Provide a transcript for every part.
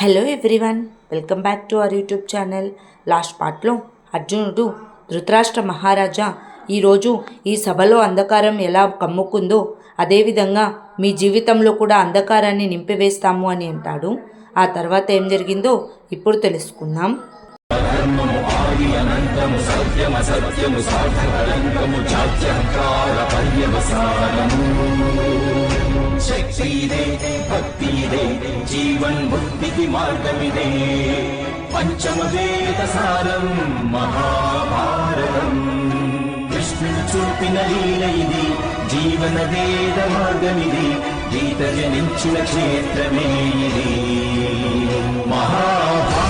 Hello everyone welcome back to our YouTube channel last పార్ట్లో అర్జునుడు ధృతరాష్ట్ర మహారాజా ఈరోజు ఈ సభలో అంధకారం ఎలా కమ్ముకుందో అదేవిధంగా మీ జీవితంలో కూడా అంధకారాన్ని నింపివేస్తాము అని అంటాడు. ఆ తర్వాత ఏం జరిగిందో ఇప్పుడు తెలుసుకుందాం. శక్తిదే జీవన్ జీవన్ముక్తికి మార్గమిదే. పంచమ వేద సారం మహాభారతం. కృష్ణుడు చూపిన లీల ఇది జీవన వేద మార్గమిది గీత జనించిన క్షేత్రమే ఇది. మహాభారతం.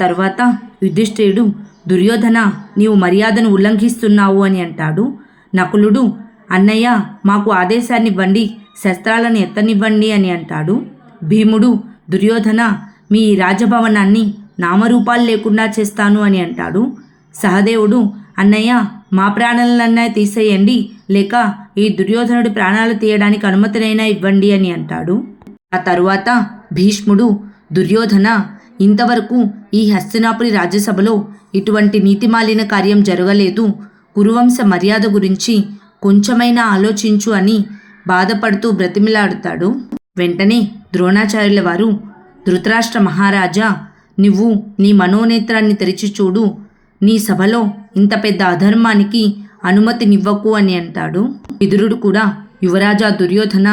తర్వాత యుధిష్ఠిరుడు దుర్యోధన నీవు మర్యాదను ఉల్లంఘిస్తున్నావు అని అంటాడు. నకులుడు అన్నయ్య మాకు ఆదేశాన్ని ఇవ్వండి శస్త్రాలను ఎత్తనివ్వండి అని అంటాడు. భీముడు దుర్యోధన మీ రాజభవనాన్ని నామరూపాలు లేకుండా చేస్తాను అని అంటాడు. సహదేవుడు అన్నయ్య మా ప్రాణాలన్నా తీసేయండి లేక ఈ దుర్యోధనుడి ప్రాణాలు తీయడానికి అనుమతినైనా ఇవ్వండి అని అంటాడు. ఆ తరువాత భీష్ముడు దుర్యోధన ఇంతవరకు ఈ హస్తినాపురి రాజ్యసభలో ఇటువంటి నీతిమాలిన కార్యం జరగలేదు. కురువంశ మర్యాద గురించి కొంచెమైనా ఆలోచించు అని బాధపడుతూ బ్రతిమిలాడుతాడు. వెంటనే ద్రోణాచార్యుల వారు ధృతరాష్ట్ర మహారాజా నువ్వు నీ మనోనేత్రాన్ని తెరిచి చూడు. నీ సభలో ఇంత పెద్ద అధర్మానికి అనుమతినివ్వకు అని అంటాడు. విదురుడు కూడా యువరాజా దుర్యోధన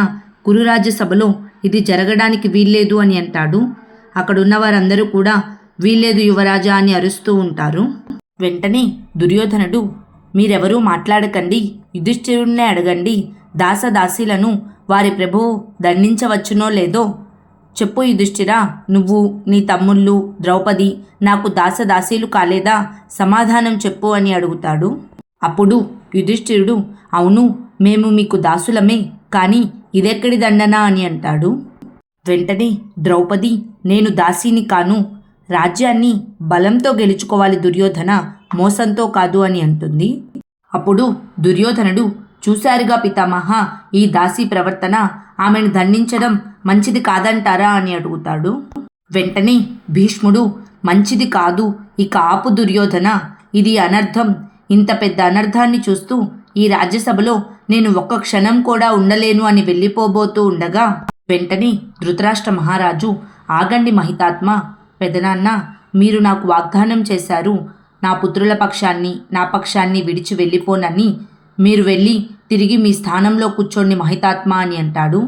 కురురాజ్య సభలో ఇది జరగడానికి వీల్లేదు అని అంటాడు. అక్కడున్న వారందరూ కూడా వీల్లేదు యువరాజా అని అరుస్తూ ఉంటారు. వెంటనే దుర్యోధనుడు మీరెవరూ మాట్లాడకండి యుధిష్ఠిరుణ్ణే అడగండి దాసదాసీలను వారి ప్రభువు దండించవచ్చునో లేదో? చెప్పు యుధిష్ఠిరా నువ్వు నీ తమ్ముళ్ళు ద్రౌపది నాకు దాసదాసీలు కాలేదా? సమాధానం చెప్పు అని అడుగుతాడు. అప్పుడు యుధిష్ఠిరుడు అవును మేము మీకు దాసులమే కానీ ఇదెక్కడి దండన అని అంటాడు. వెంటనే ద్రౌపది నేను దాసీని కాను. రాజ్యాన్ని బలంతో గెలుచుకోవాలి దుర్యోధన మోసంతో కాదు అని అంటుంది. అప్పుడు దుర్యోధనుడు చూశారుగా పితామహ ఈ దాసీ ప్రవర్తన ఆమెను దండించడం మంచిది కాదంటారా అని అడుగుతాడు. వెంటనే భీష్ముడు మంచిది కాదు ఇక ఆపు దుర్యోధన ఇది అనర్థం. ఇంత పెద్ద అనర్థాన్ని చూస్తూ ఈ రాజ్యసభలో నేను ఒక్క క్షణం కూడా ఉండలేను అని వెళ్ళిపోబోతూ ఉండగా వెంటనే ధృతరాష్ట్ర మహారాజు ఆగండి మహితాత్మ పెదనాన్న మీరు నాకు వాగ్దానం చేశారు. నా పుత్రుల పక్షాన్ని నా పక్షాన్ని విడిచి వెళ్ళిపోనని. మీరు వెళ్ళి తిరిగి మీ స్థానంలో కూర్చోండి మహితాత్మ అని అంటాడు.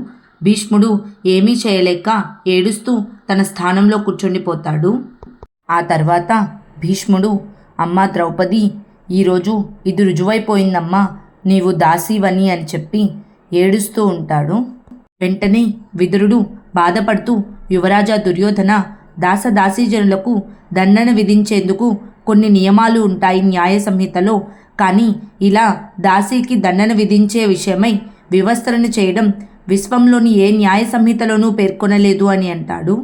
భీష్ముడు ఏమీ చేయలేక ఏడుస్తూ తన స్థానంలో కూర్చుండిపోతాడు ఆ తర్వాత భీష్ముడు అమ్మా ద్రౌపది ఈరోజు ఇది రుజువైపోయిందమ్మా నీవు దాసీవని అని చెప్పి ఏడుస్తూ ఉంటాడు. వెంటనే విదురుడు బాధపడుతూ యువరాజా దుర్యోధన దాసదాసీజనులకు దండన విధించేందుకు కొన్ని నియమాలు ఉంటాయి న్యాయ సంహితలో. కానీ ఇలా దాసీకి దండన విధించే విషయమై వివస్త్రను చేయడం విశ్వంలోని ఏ న్యాయ సంహితలోనూ పేర్కొనలేదు అని అంటాడు.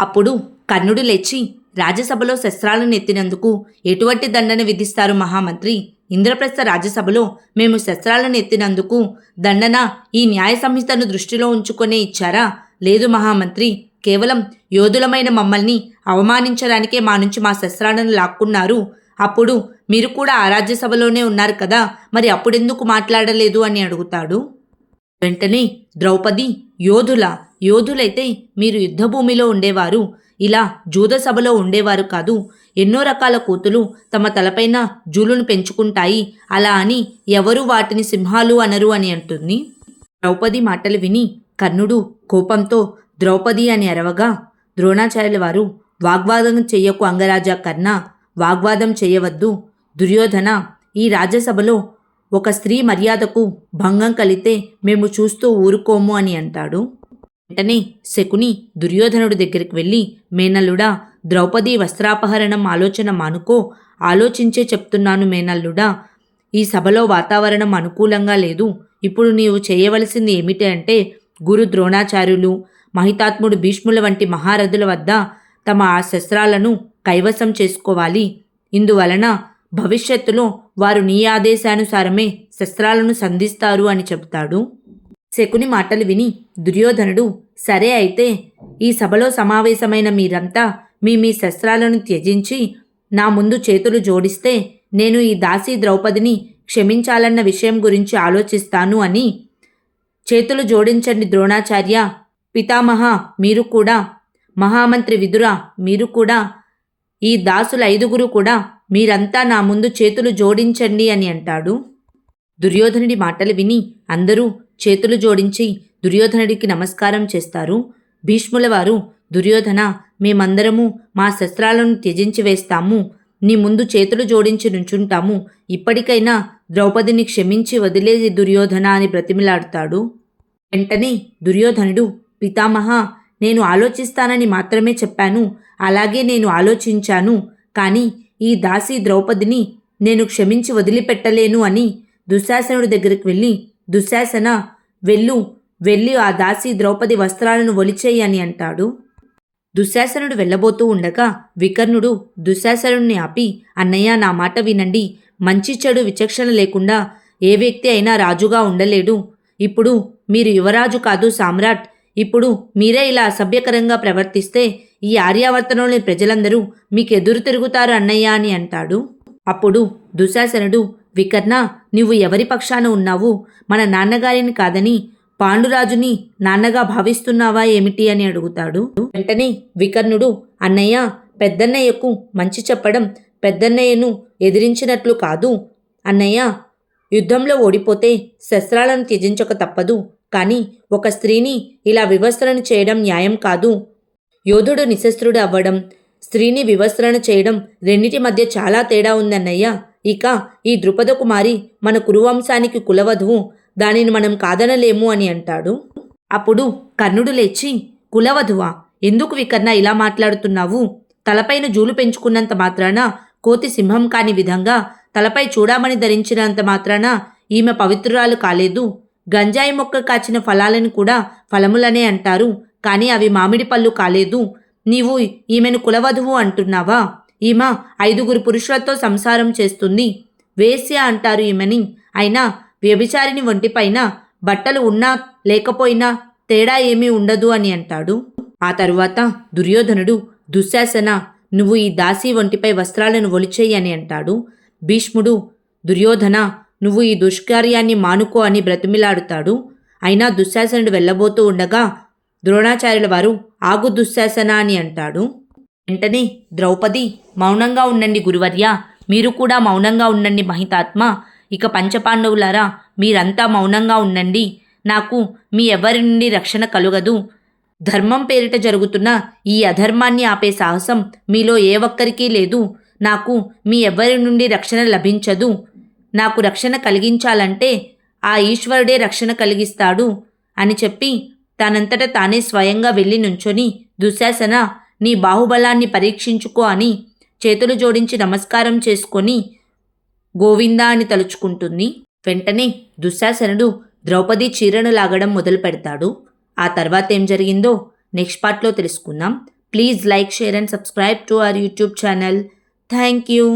అప్పుడు కర్ణుడు లేచి రాజ్యసభలో శస్త్రాలను ఎత్తినందుకు ఎటువంటి దండన విధిస్తారు మహామంత్రి? ఇంద్రప్రస్థ రాజ్యసభలో మేము శస్త్రాలను ఎత్తినందుకు దండన ఈ న్యాయ సంహితను దృష్టిలో ఉంచుకునే ఇచ్చారా? లేదు మహామంత్రి కేవలం యోధులమైన మమ్మల్ని అవమానించడానికే మా నుంచి మా శస్త్రాలను లాక్కున్నారు. అప్పుడు మీరు కూడా ఆ రాజ్యసభలోనే ఉన్నారు కదా మరి అప్పుడెందుకు మాట్లాడలేదు అని అడుగుతాడు. వెంటనే ద్రౌపది యోధుల యోధులైతే మీరు యుద్ధభూమిలో ఉండేవారు. ఇలా జూద సభలో ఉండేవారు కాదు. ఎన్నో రకాల కూతులు తమ తలపైన జూలును పెంచుకుంటాయి. అలా అని ఎవరు వాటిని సింహాలు అనరు అని అంటుంది. ద్రౌపది మాటలు విని కర్ణుడు కోపంతో ద్రౌపది అని అరవగా ద్రోణాచార్యుల వారు వాగ్వాదం చెయ్యకు అంగరాజా కర్ణ వాగ్వాదం చేయవద్దు దుర్యోధన ఈ రాజ్యసభలో ఒక స్త్రీ మర్యాదకు భంగం కలితే మేము చూస్తూ ఊరుకోము అని అంటాడు. వెంటనే శకుని దుర్యోధనుడి దగ్గరికి వెళ్ళి మేనల్లుడా ద్రౌపది వస్త్రాపహరణం ఆలోచన మానుకో. ఆలోచించే చెప్తున్నాను మేనల్లుడా. ఈ సభలో వాతావరణం అనుకూలంగా లేదు. ఇప్పుడు నీవు చేయవలసింది ఏమిటి అంటే గురు ద్రోణాచార్యులు మహితాత్ముడు భీష్ముల వంటి మహారథుల వద్ద తమ ఆ శస్త్రాలను కైవసం చేసుకోవాలి. ఇందువలన భవిష్యత్తులో వారు నీ ఆదేశానుసారమే శస్త్రాలను సంధిస్తారు అని చెబుతాడు. శకుని మాటలు విని దుర్యోధనుడు సరే అయితే ఈ సభలో సమావేశమైన మీరంతా మీ మీ శస్త్రాలను త్యజించి నా ముందు చేతులు జోడిస్తే నేను ఈ దాసీ ద్రౌపదిని క్షమించాలన్న విషయం గురించి ఆలోచిస్తాను అని. చేతులు జోడించండి ద్రోణాచార్య. పితామహ మీరు కూడా. మహామంత్రి విదుర మీరు కూడా. ఈ దాసుల ఐదుగురు కూడా మీరంతా నా ముందు చేతులు జోడించండి అని అంటాడు. దుర్యోధనుడి మాటలు విని అందరూ చేతులు జోడించి దుర్యోధనుడికి నమస్కారం చేస్తారు. భీష్ముల వారు దుర్యోధన మేమందరము మా శస్త్రాలను త్యజించి వేస్తాము. నీ ముందు చేతులు జోడించి నుంచుంటాము. ఇప్పటికైనా ద్రౌపదిని క్షమించి వదిలేది దుర్యోధన అని బ్రతిమిలాడుతాడు. వెంటనే దుర్యోధనుడు పితామహ నేను ఆలోచిస్తానని మాత్రమే చెప్పాను. అలాగే నేను ఆలోచించాను. కానీ ఈ దాసి ద్రౌపదిని నేను క్షమించి వదిలిపెట్టలేను అని దుశ్శాసనుడి దగ్గరికి వెళ్ళి దుశ్శాసన వెళ్ళు వెళ్ళి ఆ దాసి ద్రౌపది వస్త్రాలను ఒలిచేయి అని అంటాడు. దుశ్శాసనుడు వెళ్ళబోతూ ఉండగా వికర్ణుడు దుశ్శాసనుడిని ఆపి అన్నయ్య నా మాట వినండి. మంచి చెడు విచక్షణ లేకుండా ఏ వ్యక్తి అయినా రాజుగా ఉండలేడు. ఇప్పుడు మీరు యువరాజు కాదు సామ్రాట్. ఇప్పుడు మీరే ఇలా అసభ్యకరంగా ప్రవర్తిస్తే ఈ ఆర్యావర్తనంలోని ప్రజలందరూ మీకు ఎదురు తిరుగుతారు అన్నయ్య అని అంటాడు. అప్పుడు దుశాసనుడు వికర్ణ నువ్వు ఎవరి పక్షాన ఉన్నావు? మన నాన్నగారిని కాదని పాండురాజుని నాన్నగా భావిస్తున్నావా ఏమిటి? అని అడుగుతాడు. వెంటనే వికర్ణుడు అన్నయ్య పెద్దన్నయ్యకు మంచి చెప్పడం పెద్దన్నయ్యను ఎదిరించినట్లు కాదు. అన్నయ్య యుద్ధంలో ఓడిపోతే శస్త్రాలను త్యజించక తప్పదు. కానీ ఒక స్త్రీని ఇలా వివస్త్రను చేయడం న్యాయం కాదు. యోధుడు నిశస్త్రుడు అవ్వడం స్త్రీని వివస్త్రణ చేయడం రెండిటి మధ్య చాలా తేడా ఉందన్నయ్య. ఇక ఈ ద్రుపద కుమారి మన కురువంశానికి కులవధువు దానిని మనం కాదనలేము అని అంటాడు. అప్పుడు కర్ణుడు లేచి కులవధువా ఎందుకు వికర్ణ ఇలా మాట్లాడుతున్నావు? తలపైన జూలు పెంచుకున్నంత మాత్రాన కోతి సింహం కాని విధంగా తలపై చూడామణి ధరించినంత మాత్రాన ఈమె పవిత్రురాలు కాలేదు. గంజాయి మొక్క కాచిన ఫలాలను కూడా ఫలములనే అంటారు. కానీ అవి మామిడి పళ్ళు కాలేదు. నీవు ఈమెను కులవధువు అంటున్నావా? ఈమె ఐదుగురు పురుషులతో సంసారం చేస్తుంది. వేశ్య అంటారు ఈమెని. అయినా వ్యభిచారిని ఒంటిపైన బట్టలు ఉన్నా లేకపోయినా తేడా ఏమీ ఉండదు అని అంటాడు. ఆ తరువాత దుర్యోధనుడు దుశ్శాసన నువ్వు ఈ దాసి ఒంటిపై వస్త్రాలను ఒలిచేయి అని అంటాడు. భీష్ముడు దుర్యోధన నువ్వు ఈ దుష్కార్యాన్ని మానుకో అని బ్రతిమిలాడుతాడు. అయినా దుశ్శాసనుడు వెళ్ళబోతూ ఉండగా ద్రోణాచార్యుల వారు ఆగు దుశ్శాసన అని అంటాడు. వెంటనే ద్రౌపది మౌనంగా ఉండండి గురువర్య మీరు కూడా మౌనంగా ఉండండి మహితాత్మ. ఇక పంచపాండవులారా మీరంతా మౌనంగా ఉండండి. నాకు మీ ఎవరి నుండి రక్షణ కలుగదు. ధర్మం పేరిట జరుగుతున్న ఈ అధర్మాన్ని ఆపే సాహసం మీలో ఏ ఒక్కరికీ లేదు. నాకు మీ ఎవరి నుండి రక్షణ లభించదు. నాకు రక్షణ కలిగించాలంటే ఆ ఈశ్వరుడే రక్షణ కలిగిస్తాడు అని చెప్పి తనంతట తానే స్వయంగా వెళ్ళి నుంచొని దుశాసన నీ బాహుబలాన్ని పరీక్షించుకో అని చేతులు జోడించి నమస్కారం చేసుకొని గోవిందా అని తలుచుకుంటుంది. వెంటనే దుశ్శాసనుడు ద్రౌపది చీరను లాగడం మొదలు పెడతాడు. ఆ తర్వాత ఏం జరిగిందో నెక్స్ట్ పార్ట్లో తెలుసుకుందాం. Please like share and subscribe to our YouTube channel. Thank you.